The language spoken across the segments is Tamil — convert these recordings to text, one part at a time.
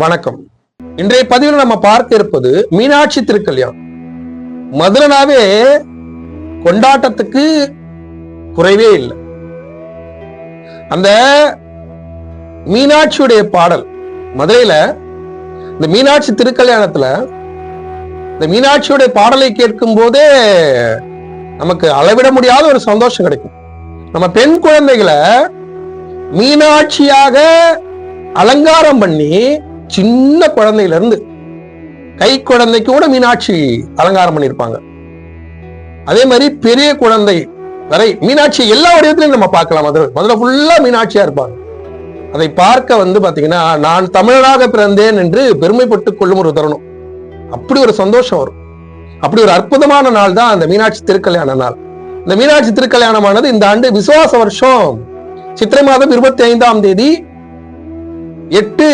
வணக்கம். இன்றைய பதிவில் நம்ம பார்க்க இருப்பது மீனாட்சி திருக்கல்யாணம். மதுரனாவே கொண்டாட்டத்துக்கு குறைவே இல்லை. அந்த மீனாட்சியுடைய பாடல் மதுரையில இந்த மீனாட்சி திருக்கல்யாணத்துல இந்த மீனாட்சியுடைய பாடலை கேட்கும் போதே நமக்கு அளவிட முடியாத ஒரு சந்தோஷம் கிடைக்கும். நம்ம பெண் குழந்தைகளை மீனாட்சியாக அலங்காரம் பண்ணி சின்ன குழந்தையில இருந்து கை குழந்தைக்கு கூட மீனாட்சி அலங்காரம் பண்ணியிருப்பாங்க. அதே மாதிரி பெரிய குழந்தை வரை மீனாட்சி எல்லா வடிவத்திலையும் நம்ம பார்க்கலாம். மதுரை மதுரை ஃபுல்லா மீனாட்சியா இருப்பாங்க. அதை பார்க்க வந்து பாத்தீங்கன்னா நான் தமிழனாக பிறந்தேன் என்று பெருமைப்பட்டுக் கொள்ளும் ஒரு தருணம். அப்படி ஒரு சந்தோஷம் வரும். அப்படி ஒரு அற்புதமான நாள் தான் அந்த மீனாட்சி திருக்கல்யாண நாள். இந்த மீனாட்சி திருக்கல்யாணமானது இந்த ஆண்டு விசுவாச வருஷம். சித்திரை மாதம் இருபத்தி ஐந்தாம் தேதி எட்டு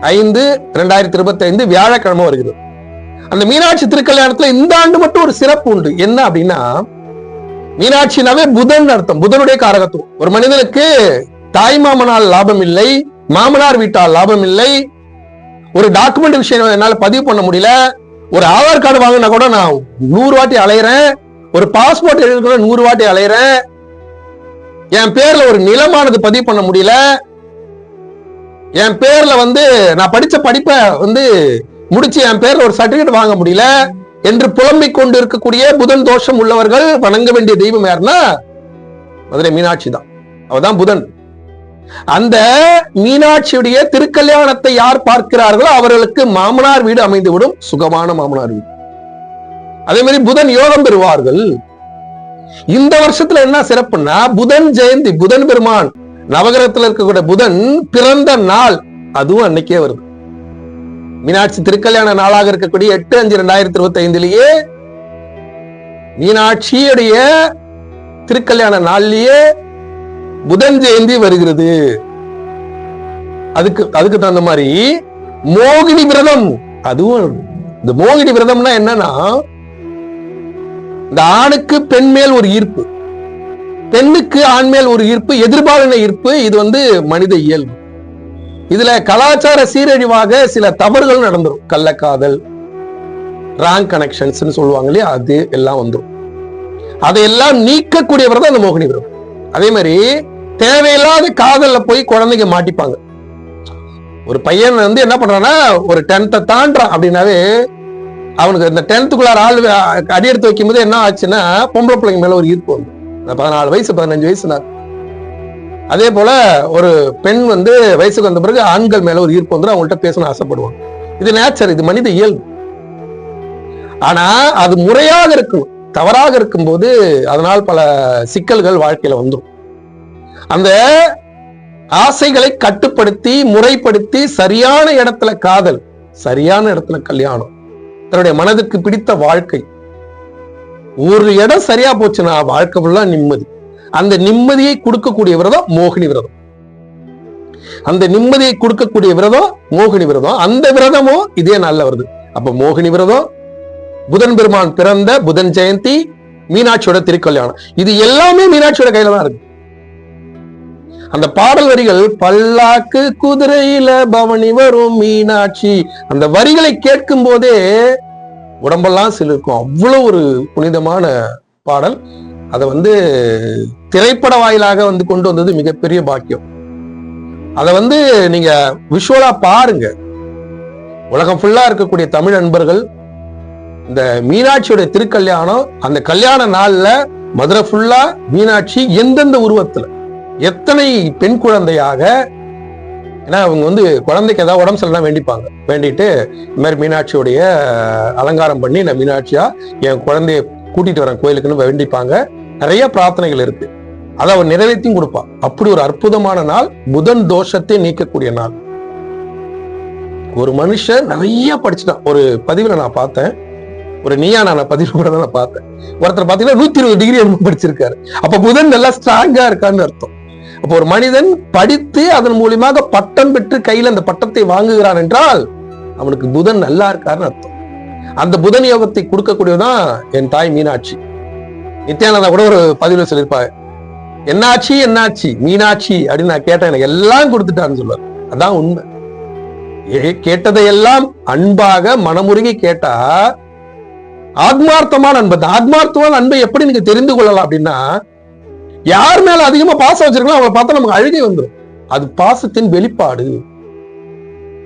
ஐந்து ரெண்டாயிரத்தி இருபத்தி ஐந்து வியாழக்கிழமை வருகிறது. அந்த மீனாட்சி திருக்கல்யாணத்துல இந்த ஆண்டு மட்டும் ஒரு சிறப்பு உண்டு. என்ன அப்படின்னா மீனாட்சினாவே புதன் அர்த்தம். புதனுடைய காரகத்துவம். ஒரு மனிதனுக்கு தாய் மாமனால் லாபம் இல்லை மாமனார் வீட்டால் லாபம் இல்லை. ஒரு டாக்குமெண்ட் விஷயம் என்னால பதிவு பண்ண முடியல. ஒரு ஆதார் கார்டு வாங்கினா கூட நான் நூறு வாட்டி அலையிறேன். ஒரு பாஸ்போர்ட் எழுத நூறு வாட்டி அலையிறேன். என் பேர்ல ஒரு நிலமானது பதிவு பண்ண முடியல. என் பேர்ல வந்து நான் படிச்ச படிப்பை வந்து முடிச்சு என் பேர்ல ஒரு சர்டிபிகேட் வாங்க முடியல என்று புலம்பிக் கொண்டு இருக்கக்கூடிய புதன் தோஷம் உள்ளவர்கள் வணங்க வேண்டிய தெய்வம் யாருன்னா மதுரை மீனாட்சி தான். அவதான் புதன். அந்த மீனாட்சியுடைய திருக்கல்யாணத்தை யார் பார்க்கிறார்களோ அவர்களுக்கு மாமனார் வீடு அமைந்துவிடும் சுகமான மாமனார் வீடு. அதே மாதிரி புதன் யோகம் பெறுவார்கள். இந்த வருஷத்துல என்ன சிறப்புன்னா புதன் ஜெயந்தி புதன் பெருமான். நவகிரகத்தில் இருக்கக்கூடிய புதன் பிறந்த நாள். அதுவும் அன்னைக்கே வருது. மீனாட்சி திருக்கல்யாண நாளாக இருக்கக்கூடிய எட்டு அஞ்சு ரெண்டாயிரத்தி இருபத்தி ஐந்துலயே மீனாட்சியுடைய திருக்கல்யாண நாள்லயே புதன் ஜெயந்தி வருகிறது. அதுக்கு அதுக்கு தகுந்த மாதிரி மோகினி விரதம். அதுவும் இந்த மோகினி விரதம்னா என்னன்னா இந்த ஆணுக்கு பெண் மேல் ஒரு ஈர்ப்பு. பெண்ணுக்கு ஆண் மேல் ஒரு ஈர்ப்பு எதிர்பாலின ஈர்ப்பு இது வந்து மனித இயல்பு. இதுல கலாச்சார சீரழிவாக சில தவறுகள் நடந்துடும் கள்ளக்காதல் ராங் கனெக்ஷன்ஸ் சொல்லுவாங்க இல்லையா? அது எல்லாம் வந்துடும் அதையெல்லாம் நீக்கக்கூடியவர் தான் அந்த மோகினி விரதம். அதே மாதிரி தேவையில்லாத காதல்ல போய் குழந்தைங்க மாட்டிப்பாங்க. ஒரு பையன் வந்து என்ன பண்றான்னா ஒரு டென்த்தை தாண்டான் அப்படின்னாவே அவனுக்கு இந்த டென்த்துக்குள்ளார ஆள் அடி எடுத்து வைக்கும்போது என்ன ஆச்சுன்னா பொம்பளை பிள்ளைங்க மேல ஒரு ஈர்ப்பு வந்து. பதினாலு வயசு பதினஞ்சு தான் அதே போல ஒரு பெண் வந்து வயசுக்கு வந்த பிறகு ஆண்கள் மேல ஒரு ஈர்ப்பு வந்து அவங்கள்ட்ட பேசணும்னு ஆசைப்படுவாங்க இது நேச்சர் இது மனித இயல்பு. ஆனா அது முறையாக இருக்கும் தவறாக இருக்கும்போது அதனால் பல சிக்கல்கள் வாழ்க்கையில வந்துடும் அந்த ஆசைகளை கட்டுப்படுத்தி முறைப்படுத்தி சரியான இடத்துல காதல் சரியான இடத்துல கல்யாணம் தன்னுடைய மனதுக்கு பிடித்த வாழ்க்கை ஒரு இடம் சரியா போச்சுன்னா வாழ்க்கை ஃபுல்லா நிம்மதி. அந்த நிம்மதியை கொடுக்கக்கூடிய விரதம் மோகினி விரதம். அந்த நிம்மதியை கொடுக்கக்கூடிய விரதம் மோகினி விரதம். அந்த விரதமும் இதே நல்ல வருது. அப்ப மோகினி விரதம் புதன் பெருமான் பிறந்த புதன் ஜெயந்தி மீனாட்சியோட திருக்கல்யாணம். இது எல்லாமே மீனாட்சியோட கையில தான் இருக்கு. அந்த பாடல் வரிகள் பல்லாக்கு குதிரையில பவனி வரும் மீனாட்சி. அந்த வரிகளை கேட்கும் போதே உடம்பெல்லாம் சிலிருக்கும். அவ்வளோ ஒரு புனிதமான பாடல். அதை வந்து திரைப்பட வாயிலாக வந்து கொண்டு வந்தது மிகப்பெரிய பாக்கியம். அதை வந்து நீங்க விஷுவலா பாருங்க. உலகம் ஃபுல்லா இருக்கக்கூடிய தமிழ் நண்பர்கள் இந்த மீனாட்சியோட திருக்கல்யாணம் அந்த கல்யாண நாள்ல மதுரை ஃபுல்லா மீனாட்சி எந்தெந்த உருவத்துல எத்தனை பெண் குழந்தையாக ஏன்னா அவங்க வந்து குழந்தைக்கு ஏதாவது உடம்பு சரியில்லாம் வேண்டிப்பாங்க. வேண்டிட்டு இந்த மாதிரி மீனாட்சியோடைய அலங்காரம் பண்ணி நான் மீனாட்சியா என் குழந்தைய கூட்டிட்டு வரேன் கோயிலுக்குன்னு வேண்டிப்பாங்க. நிறைய பிரார்த்தனைகள் இருக்கு. அதை அவர் நிறைவேற்றியும் கொடுப்பான். அப்படி ஒரு அற்புதமான நாள் புதன் தோஷத்தை நீக்கக்கூடிய நாள். ஒரு மனுஷன் நிறைய படிச்சுட்டான். ஒரு பதிவுல நான் பார்த்தேன். ஒரு நீயா நான் பதிவு கூட நான் பார்த்தேன். ஒருத்தர் பார்த்தீங்கன்னா நூத்தி இருபது டிகிரி படிச்சிருக்காரு. அப்ப புதன் நல்லா ஸ்ட்ராங்கா இருக்கான்னு அர்த்தம். அப்போ ஒரு மனிதன் படித்து அதன் மூலியமாக பட்டம் பெற்று கையில் அந்த பட்டத்தை வாங்குகிறான் என்றால் அவனுக்கு புதன் நல்லா இருக்காருன்னு அர்த்தம். அந்த புதன் யோகத்தை கொடுக்கக்கூடியதான் என் தாய் மீனாட்சி. நித்யானந்தா கூட ஒரு பதிவுல சொல்லியிருப்பாங்க என்னாச்சி என்னாச்சி மீனாட்சி அப்படின்னு நான் கேட்டேன். எனக்கு எல்லாம் கொடுத்துட்டான்னு சொல்லுவார் அதான் உண்மை. ஏ- கேட்டதையெல்லாம் அன்பாக மனமுருகி கேட்டா ஆத்மார்த்தமான அன்பு. ஆத்மார்த்தமான அன்பை எப்படி நீங்க தெரிந்து கொள்ளலாம் அப்படின்னா யார் மேல அதிகமா பாசம் வச்சிருக்கோம் அவளை பார்த்தா நமக்கு அழுகை வந்துடும் அது பாசத்தின் வெளிப்பாடு.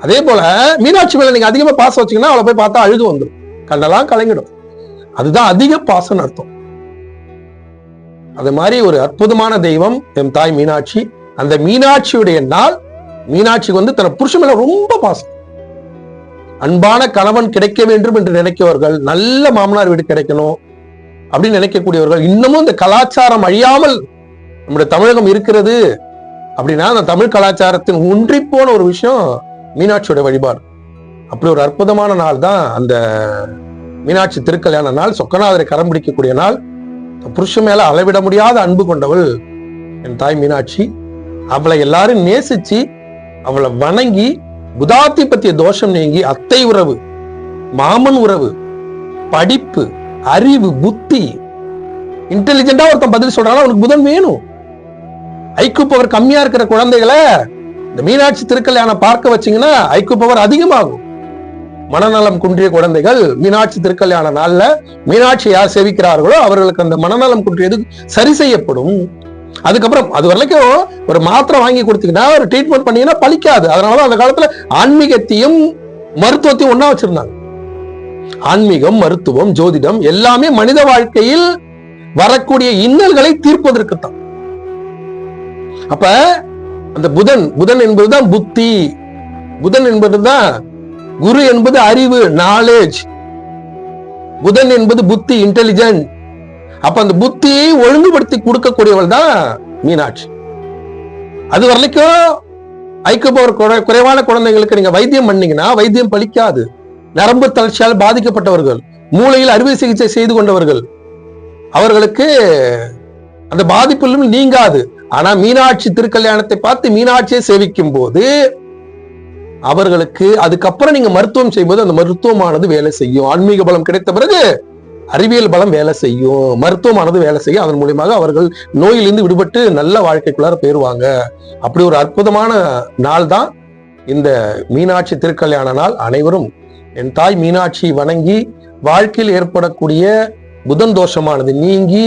அதே போல மீனாட்சி மேல நீங்க அதிகமா பாசம் வச்சீங்கன்னா அவளை போய் பார்த்தா அழுகு வந்துடும் கண்ணெல்லாம் கலங்கிடும். அதுதான் அதிக பாசம்னு அர்த்தம். அது மாதிரி ஒரு அற்புதமான தெய்வம் என் தாய் மீனாட்சி. அந்த மீனாட்சியுடைய நாள் மீனாட்சிக்கு வந்து தன் புருஷன் மேல ரொம்ப பாசம். அன்பான கணவன் கிடைக்க வேண்டும் என்று நினைக்கவர்கள் நல்ல மாமனார் வீடு கிடைக்கணும் அப்படின்னு நினைக்கக்கூடியவர்கள் இன்னமும் இந்த கலாச்சாரம் அழியாமல் நம்முடைய தமிழகம் இருக்கிறது அப்படின்னா அந்த தமிழ் கலாச்சாரத்தின் ஒன்றி போன ஒரு விஷயம் மீனாட்சியோட வழிபாடு. அப்படி ஒரு அற்புதமான நாள் தான் அந்த மீனாட்சி திருக்கல்யாண நாள். சொக்கநாதரை கரம் பிடிக்கக்கூடிய நாள். புருஷன் மேல அளவிட முடியாத அன்பு கொண்டவள் என் தாய் மீனாட்சி. அவளை எல்லாரும் நேசிச்சு அவளை வணங்கி புதாத்தி பத்திய தோஷம் நீங்கி அத்தை உறவு மாமன் உறவு படிப்பு அறிவு புத்தி இன்டெலிஜென்டா ஒருத்தன் பதில் சொல்றாங்க அவனுக்கு புதன் வேணும். ஐக்கு பவர் கம்மியா இருக்கிற குழந்தைகளை இந்த மீனாட்சி திருக்கல்யாணம் பார்க்க வச்சீங்கன்னா ஐக்கு பவர் அதிகமாகும். மனநலம் குன்றிய குழந்தைகள் மீனாட்சி திருக்கல்யாண நாள்ல மீனாட்சி யார் சேவிக்கிறார்களோ அவர்களுக்கு அந்த மனநலம் குன்றியது சரி செய்யப்படும். அதுக்கப்புறம் அது வரைக்கும் ஒரு மாத்திரை வாங்கி கொடுத்தீங்கன்னா ஒரு ட்ரீட்மெண்ட் பண்ணீங்கன்னா பலிக்காது அதனால அந்த காலத்துல ஆன்மீகத்தையும் மருத்துவத்தையும் ஒன்னா வச்சிருந்தாங்க. ஆன்மீகம் மருத்துவம் ஜோதிடம் எல்லாமே மனித வாழ்க்கையில் வரக்கூடிய இன்னல்களை தீர்ப்பதற்கு தான் அப்ப அந்த புதன் புதன் என்பதுதான் புத்தி. புதன் என்பதுதான் குரு என்பது அறிவு நாலேஜ் புதன் என்பது புத்தி இன்டெலிஜென்ட் அப்ப அந்த புத்தியை ஒழுங்குபடுத்தி கொடுக்கக்கூடியவள் தான் மீனாட்சி. அது வரைக்கும் ஐக்கியபவர் குறைவான குழந்தைங்களுக்கு நீங்க வைத்தியம் பண்ணீங்கன்னா வைத்தியம் பலிக்காது. நரம்பு தளர்ச்சியால் பாதிக்கப்பட்டவர்கள் மூளையில் அறுவை சிகிச்சை செய்து கொண்டவர்கள் அவர்களுக்கு அந்த பாதிப்பிலும் நீங்காது. ஆனா மீனாட்சி திருக்கல்யாணத்தை பார்த்து மீனாட்சியை சேவிக்கும் போது அவர்களுக்கு அதுக்கப்புறம் நீங்க மருத்துவம் செய்யும்போது அந்த மருத்துவமானது வேலை செய்யும். ஆன்மீக பலம் கிடைத்த பிறகு அறிவியல் பலம் வேலை செய்யும். மருத்துவமானது வேலை செய்யும். அதன் மூலியமாக அவர்கள் நோயிலிருந்து விடுபட்டு நல்ல வாழ்க்கைக்குள்ளார போயிருவாங்க. அப்படி ஒரு அற்புதமான நாள் தான் இந்த மீனாட்சி திருக்கல்யாண நாள். அனைவரும் என் தாய் மீனாட்சி வணங்கி வாழ்க்கையில் ஏற்படக்கூடிய புதன் தோஷமானது நீங்கி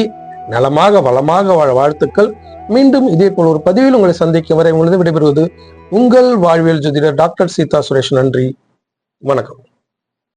நலமாக வளமாக வாழ வாழ்த்துக்கள். மீண்டும் இதே போல் ஒரு பதிவில் உங்களை சந்திக்கும் வரை உங்களது விடைபெறுவது உங்கள் வாழ்வியல் ஜோதிடர் டாக்டர் சீதா சுரேஷ். நன்றி. வணக்கம்.